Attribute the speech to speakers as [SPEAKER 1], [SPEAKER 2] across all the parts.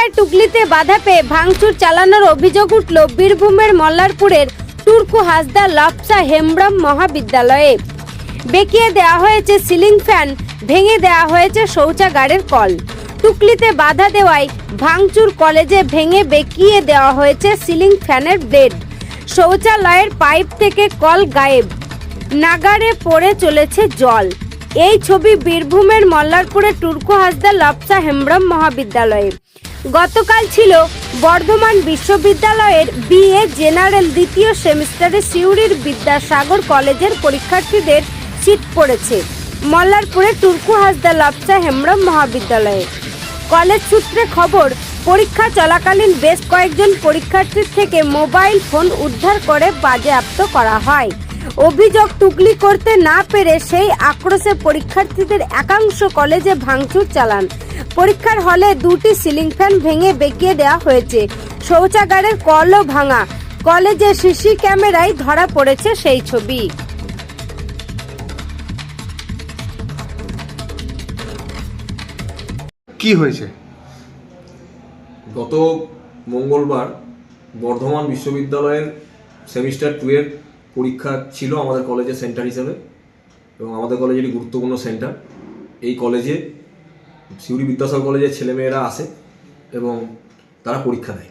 [SPEAKER 1] পরীক্ষায় টুকলিতে বাধা পেয়ে ভাঙচুর চালানোর অভিযোগ উঠল বীরভূমের মল্লারপুরের টুরকু হাসদা লাপসা হেমব্রম মহাবিদ্যালয়ে। বেঁকিয়ে দেওয়া হয়েছে সিলিং ফ্যান, ভেঙে দেওয়া হয়েছে শৌচাগারের কল। টুকলিতে বাধা দেওয়ায় ভাঙচুর কলেজে ভেঙে বেঁকিয়ে দেওয়া হয়েছে সিলিং ফ্যানের ব্লেড। শৌচালয়ের পাইপ থেকে কল গায়েব। নাগারে পড়ে চলেছে জল। এই ছবি বীরভূমের মল্লারপুরের টুরকু হাসদা লাপসা হেমব্রম মহাবিদ্যালয়ে। গতকাল ছিল বর্ধমান বিশ্ববিদ্যালয়ের বিএ জেনারেল দ্বিতীয় সেমিস্টারে সিউড়ির বিদ্যাসাগর কলেজের পরীক্ষার্থীদের সিট পড়েছে। মল্লারপুরে টুরকু হাসদা লাপসা হেমব্রম মহাবিদ্যালয়ে। কলেজ সূত্রে খবর, পরীক্ষা চলাকালীন বেশ কয়েকজন পরীক্ষার্থীর থেকে মোবাইল ফোন উদ্ধার করে বাজেয়াপ্ত করা হয়। অভিযোগ টুকলি করতে না পেরে সেই আক্রোশে পরীক্ষার্থীদের একাংশ কলেজে ভাঙচুর চালান। পরীক্ষার হলে দুটি সিলিং ফ্যান ভেঙে বেঁকিয়ে দেওয়া হয়েছে। শৌচাগারের কলও ভাঙা। কলেজে সিসি ক্যামেরায় ধরা পড়েছে সেই ছবি।
[SPEAKER 2] কি হয়েছে?
[SPEAKER 3] গত মঙ্গলবার বর্ধমান বিশ্ববিদ্যালয়ের সেমিস্টার টু এর পরীক্ষা ছিল আমাদের কলেজের সেন্টার হিসেবে এবং আমাদের কলেজের একটি গুরুত্বপূর্ণ সেন্টার এই কলেজে সিউড়ি বিদ্যাসাগর কলেজের ছেলেমেয়েরা আসে এবং তারা পরীক্ষা দেয়।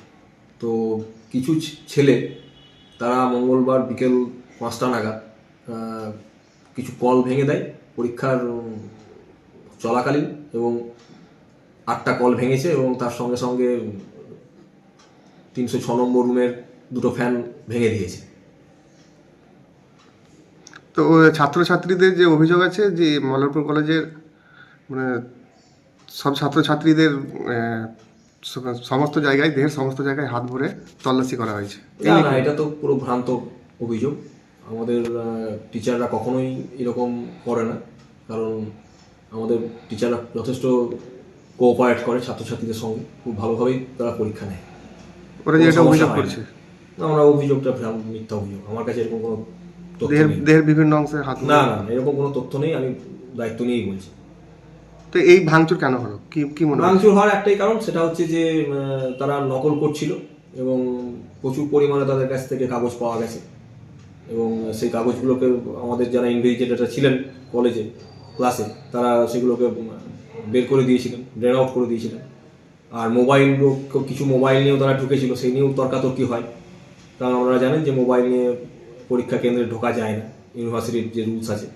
[SPEAKER 3] তো কিছু ছেলে, তারা মঙ্গলবার বিকেল পাঁচটা নাগাদ কিছু কল ভেঙে দেয় পরীক্ষার চলাকালীন এবং আটটা কল ভেঙেছে এবং তার সঙ্গে সঙ্গে তিনশো ছ নম্বর রুমের দুটো ফ্যান ভেঙে দিয়েছে।
[SPEAKER 2] তো ছাত্রছাত্রীদের যে অভিযোগ আছে যে মল্লারপুর কলেজের মানে সব ছাত্রছাত্রীদের সমস্ত জায়গায় দেহের সমস্ত জায়গায় হাত ভরে তল্লাশি করা হয়েছে।
[SPEAKER 3] না না এটা তো পুরো ভ্রান্ত অভিযোগ। আমাদের টিচাররা কখনোই এরকম করে না। কারণ আমাদের টিচাররা যথেষ্ট কোঅপারেট করে ছাত্রছাত্রীদের সঙ্গে। খুব ভালোভাবেই তারা পরীক্ষা নেয়।
[SPEAKER 2] ওরা যে এটা অভিযোগ করছে।
[SPEAKER 3] আমরা অভিযোগটা মিথ্যা অভিযোগ। আমার কাছে এরকম কোনো
[SPEAKER 2] দেহের দেহের বিভিন্ন অংশে হাত
[SPEAKER 3] না এরকম কোনো তথ্য নেই আমি দায়িত্ব নিয়েই বলছি।
[SPEAKER 2] তো এই ভাঙচুর কেন হলো? কি কি মনে
[SPEAKER 3] ভাঙচুর হওয়ার একটাই কারণ সেটা হচ্ছে যে তারা নকল করছিল এবং প্রচুর পরিমাণে তাদের কাছ থেকে কাগজ পাওয়া গেছে। এবং সেই কাগজগুলোকে আমাদের যারা ইনভেস্টিগেটররা ছিলেন কলেজে ক্লাসে তারা সেগুলোকে বের করে দিয়েছিলেন ড্রেন আউট করে দিয়েছিলেন। আর মোবাইল কিছু মোবাইল নিয়েও তারা ঢুকেছিল সেই নিয়েও তর্কাতর্কি হয়। কারণ আপনারা জানেন যে মোবাইল নিয়ে পরীক্ষা কেন্দ্রে ঢোকা যায় না ইউনিভার্সিটির যে রুলস আছে।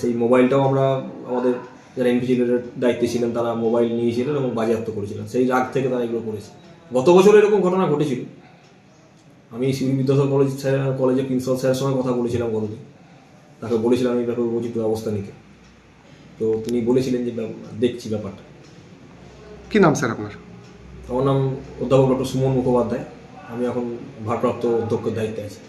[SPEAKER 3] সেই মোবাইলটাও আমরা আমাদের যারা ইনভেস্টিগেটরের দায়িত্বে ছিলেন তারা মোবাইল নিয়েছিলেন এবং বাজেয়াপ্ত করেছিলেন। সেই রাগ থেকে তারা এগুলো করেছে। গত বছর এরকম ঘটনা ঘটেছিল। আমি সিউড়ি বিদ্যাসাগর কলেজ স্যার কলেজের প্রিন্সিপাল স্যারের সঙ্গে কথা বলেছিলাম গতদিন। তাকে বলেছিলাম এই ব্যাপারে উচিত ব্যবস্থা নিতে। তো তিনি বলেছিলেন যে দেখছি ব্যাপারটা।
[SPEAKER 2] কি নাম স্যার আপনার?
[SPEAKER 3] আমার নাম অধ্যাপক ডক্টর সুমন মুখোপাধ্যায়। আমি এখন ভারপ্রাপ্ত অধ্যক্ষের দায়িত্বে আছি।